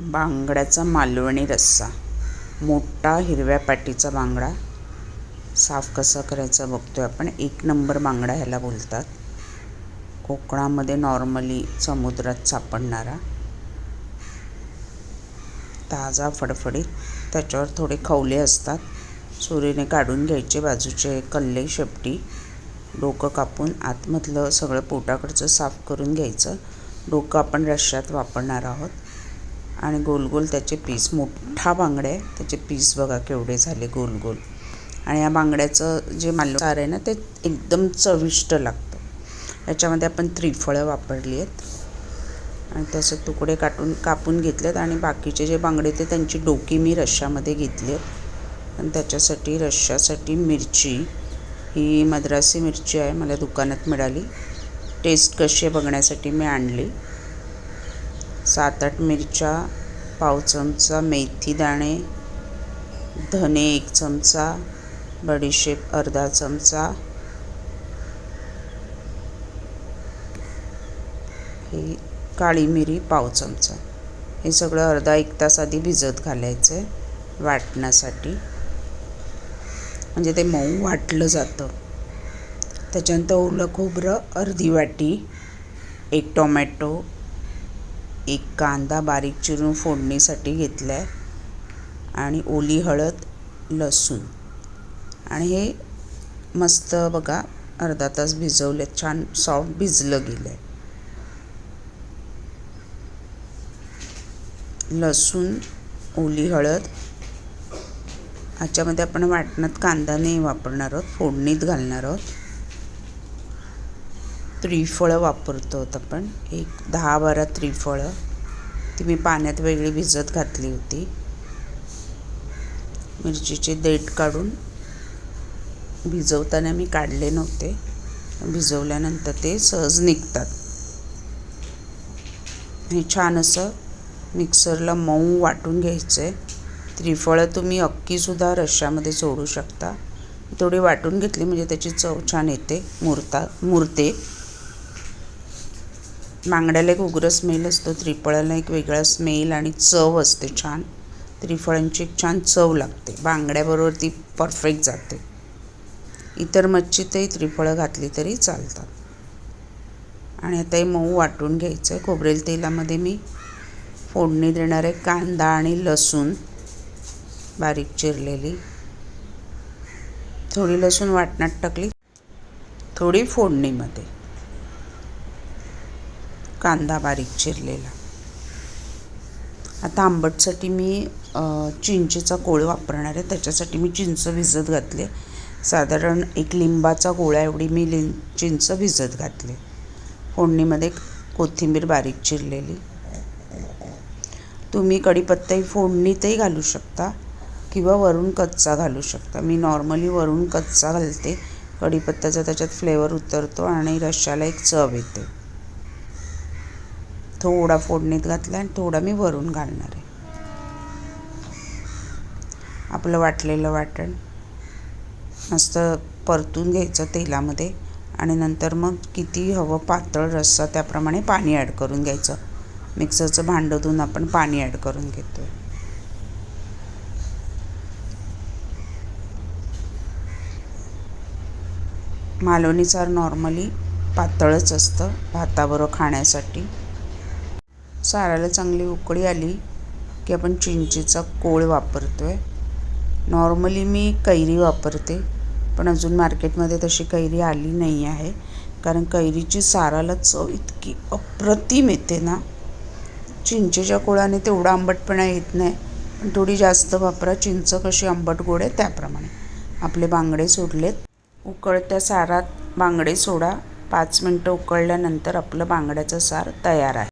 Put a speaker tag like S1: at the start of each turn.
S1: बांगड्याचा मालवणी रस्सा. मोठा हिरव्या पाटीचा बांगडा. साफ कसा करायचा बघतोय आपण. एक नंबर बांगडा ह्याला बोलतात. कोकणामध्ये नॉर्मली समुद्रात सापडणारा. ताजा फडफडीत. त्याच्यावर थोडे खवले असतात. सुरीने काढून घ्यायचे बाजूचे कल्ले शेपटी. डोकं कापून आतमधलं सगळं पोटाकडचं साफ करून घ्यायचं. डोकं आपण रश्श्यात वापरणार आहोत. आणि गोल गोल त्याचे पीस मोठा बांगडा आहे. त्याचे पीस बघा केवढे झाले गोल गोल. आणि या बांगड्याचं जे सार आहे ना ते एकदम चविष्ट लागतं. याच्यामध्ये आपण त्रिफळं वापरली आहेत. आणि तसे तुकडे काटून कापून घेतलेत आणि बाकीचे जे बांगडे ते त्यांची डोकी मी रश्श्यामध्ये घेतली आहेत. आणि त्याच्यासाठी रश्श्यासाठी मिरची. ही मद्रासी मिरची आहे मला दुकानात मिळाली. टेस्ट कशी आहे बघण्यासाठी मी आणली. सात आठ मिरच्या पाव चमचा मेथी दाणे धने एक चमचा बडीशेप अर्धा चमचा. ही काळी मिरी पाव चमचा. हे सगळं अर्धा एक तास आधी भिजत घालायचं आहे वाटण्यासाठी. म्हणजे ते मऊ वाटलं जातं. त्याच्यानंतर ओलं खोबरं अर्धी वाटी एक टोमॅटो एक कांदा बारीक चिरून फोडणीसाठी घेतला आहे आणि ओली हळद लसूण. आणि हे मस्त बघा अर्धा तास भिजवले छान सॉफ्ट भिजलं गेलं आहे लसूण ओली हळद. ह्याच्यामध्ये आपण वाटणात कांदा नाही वापरणार आहोत फोडणीत घालणार आहोत. त्रिफळं वापरतो आपण. एक दहा बारा त्रिफळं. ती मी पाण्यात वेगळी भिजत घातली होती. मिरचीचे देठ काढून भिजवताना मी काढले नव्हते. भिजवल्यानंतर ते सहज निघतात. हे छान असं मिक्सरला मऊ वाटून घ्यायचं आहे त्रिफळं तुम्ही अक्कीसुद्धा रश्श्यामध्ये सोडू शकता. थोडी वाटून घेतली म्हणजे त्याची चव छान येते. मुरता मुरते. बांगड्याला एक उग्र स्मेल असतो. त्रिफळाला एक वेगळा स्मेल आणि चव असते छान. त्रिफळांची एक छान चव लागते. बांगड्याबरोबर ती परफेक्ट जाते. इतर मच्छीतही त्रिफळं घातली तरी चालतात. आणि आता हे मऊ वाटून घ्यायचं आहे खोबरेल तेलामध्ये मी फोडणी देणारे कांदा आणि लसूण बारीक चिरलेली. थोडी लसूण वाटणात टाकली. थोडी फोडणीमध्ये. कांदा बारीक चिरलेला. आता आंबटसाठी मी चिंचेचा कोळ वापरणार आहे. त्याच्यासाठी मी चिंच भिजत घातले साधारण एक लिंबाचा गोळा एवढी मी लिं चिंच भिजत घातले फोडणीमध्ये कोथिंबीर बारीक चिरलेली. तुम्ही कढीपत्ताही फोडणीतही घालू शकता किंवा वरून कच्चा घालू शकता. मी नॉर्मली वरून कच्चा घालते. कढीपत्त्याचा त्याच्यात फ्लेवर उतरतो आणि रश्श्याला एक चव येते. थोडा फोडणीत घातला आणि थोडा मी वरून घालणार आहे. आपलं वाटलेलं वाटण. मस्त परतून घ्यायचं तेलामध्ये आणि नंतर मग किती हवं पातळ रस्सा त्याप्रमाणे पाणी ॲड करून घ्यायचं. मिक्सरचं भांडं धुवून आपण पाणी ॲड करून घेतो आहे मालवणीसार नॉर्मली पातळच असतं भाताबरोबर खाण्यासाठी. साराला चांगली उकळी आली की आपण चिंचेचा कोळ वापरतो आहे नॉर्मली मी कैरी वापरते पण अजून मार्केटमध्ये तशी कैरी आली नाही आहे. कारण कैरीची साराला चव इतकी अप्रतिम येते ना. चिंचेच्या कोळाने तेवढा आंबटपणा येत नाही पण थोडी जास्त वापरा. चिंच कशी आंबट गोड आहे त्याप्रमाणे. आपले बांगडे सोडलेत. उकळत्या सारात बांगडे सोडा. पाच मिनटं उकळल्यानंतर आपलं बांगड्याचं सार तयार आहे.